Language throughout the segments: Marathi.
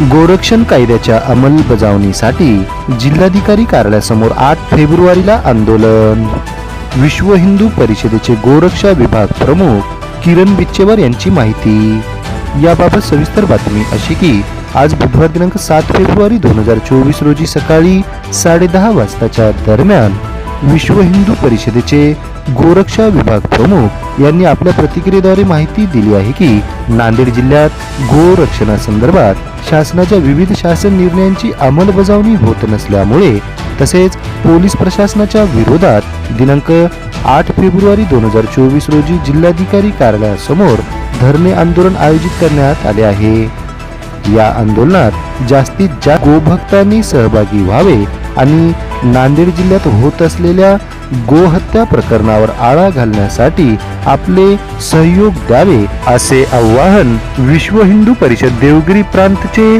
गोरक्षण कायद्याच्या अंमलबजावणीसाठी जिल्हाधिकारी कार्यालयासमोर आठ फेब्रुवारीला आंदोलन. विश्व हिंदू परिषदेचे गोरक्षा विभाग प्रमुख किरण बिच्चेवर यांची माहिती. याबाबत सविस्तर बातमी अशी की आज बुधवार दिनांक सात फेब्रुवारी दोन हजार चोवीस रोजी सकाळी साडेदहा वाजताच्या दरम्यान विश्व हिंदू परिषदेचे गोरक्षा विभाग प्रमुख यांनी आपल्या प्रतिक्रियेद्वारे माहिती दिली आहे की नांदेड जिल्ह्यात गोरक्षणासंदर्भात शासनाच्या विविध शासन निर्णयांची अंमलबजावणी होत नसल्यामुळे तसेच पोलीस प्रशासनाच्या विरोधात दिनांक आठ फेब्रुवारी दोन हजार चोवीस रोजी जिल्हाधिकारी कार्यालयासमोर धरणे आंदोलन आयोजित करण्यात आले आहे. या आंदोलनात जास्तीत जास्त गोभक्तांनी सहभागी व्हावे आणि नांदेड जिल्ह्यात होत असलेल्या गोहत्या प्रकरणावर आळा घालण्यासाठी आपले सहयोग द्यावे असे आवाहन विश्व हिंदू परिषद देवगिरी प्रांतचे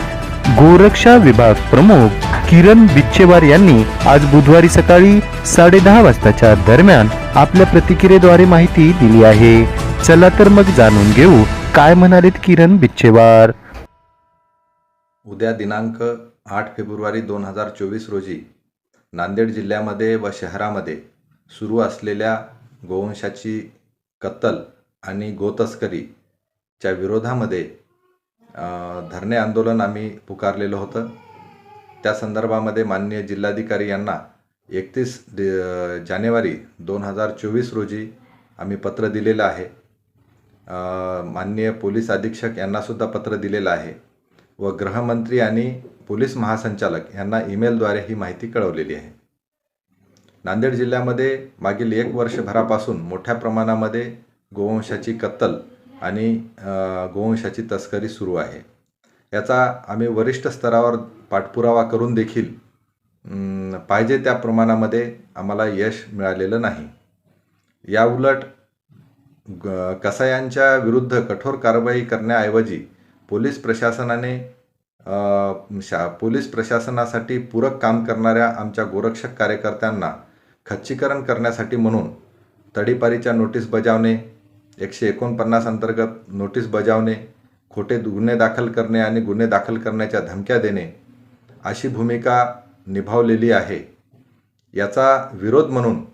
गोरक्षा विभाग प्रमुख किरण बिच्छेवार यांनी आज बुधवारी सकाळी साडेदहा वाजताच्या दरम्यान आपल्या प्रतिक्रियेद्वारे माहिती दिली आहे. चला तर मग जाणून घेऊ. काय म्हणालेत किरण बिच्छेवार? उद्या दिनांक आठ फेब्रुवारी दोन हजार चोवीस रोजी नांदेड जिल्ह्यामध्ये व शहरामध्ये सुरू असलेल्या गोवंशाची कत्तल आणि गोतस्करीच्या विरोधामध्ये धरणे आंदोलन आम्ही पुकारलेलं होतं. त्या संदर्भामध्ये माननीय जिल्हाधिकारी यांना एकतीस डि जानेवारी दोन हजार चोवीस रोजी आम्ही पत्र दिलेलं आहे. माननीय पोलीस अधीक्षक यांनासुद्धा पत्र दिलेलं आहे. व गृहमंत्री आणि पोलीस महासंचालक यांना ईमेलद्वारे ही माहिती कळवलेली आहे. नांदेड जिल्ह्यामध्ये मागील एक वर्षभरापासून मोठ्या प्रमाणामध्ये गोवंशाची कत्तल आणि गोवंशाची तस्करी सुरू आहे. याचा आम्ही वरिष्ठ स्तरावर पाठपुरावा करून देखील पाहिजे त्या प्रमाणामध्ये आम्हाला यश मिळालेलं नाही. याउलट ग- कसायांच्या विरुद्ध कठोर कारवाई करण्याऐवजी पोलीस प्रशासनाने शा पोलीस प्रशासनासाठी पूरक काम करणाऱ्या आमच्या गोरक्षक कार्यकर्त्यांना खच्चीकरण करण्यासाठी म्हणून तडीपारीच्या नोटीस बजावणे एकशे एकोणपन्नास अंतर्गत नोटीस बजावणे खोटे गुन्हे दाखल करणे आणि गुन्हे दाखल करण्याच्या धमक्या देणे अशी भूमिका निभावलेली आहे. याचा विरोध म्हणून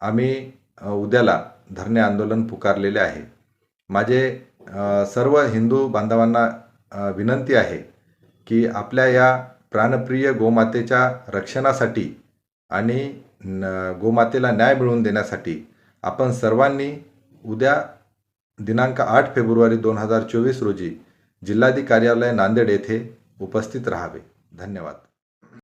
आम्ही उद्याला धरणे आंदोलन पुकारलेले आहे. माझे सर्व हिंदू बांधवांना विनंती आहे की आपल्या या प्राणप्रिय गोमातेच्या रक्षणासाठी आणि न गोमातेला न्याय मिळवून देण्यासाठी आपण सर्वांनी उद्या दिनांक आठ फेब्रुवारी दोन हजार चोवीस रोजी जिल्हाधिकारी कार्यालय नांदेड येथे उपस्थित राहावे. धन्यवाद.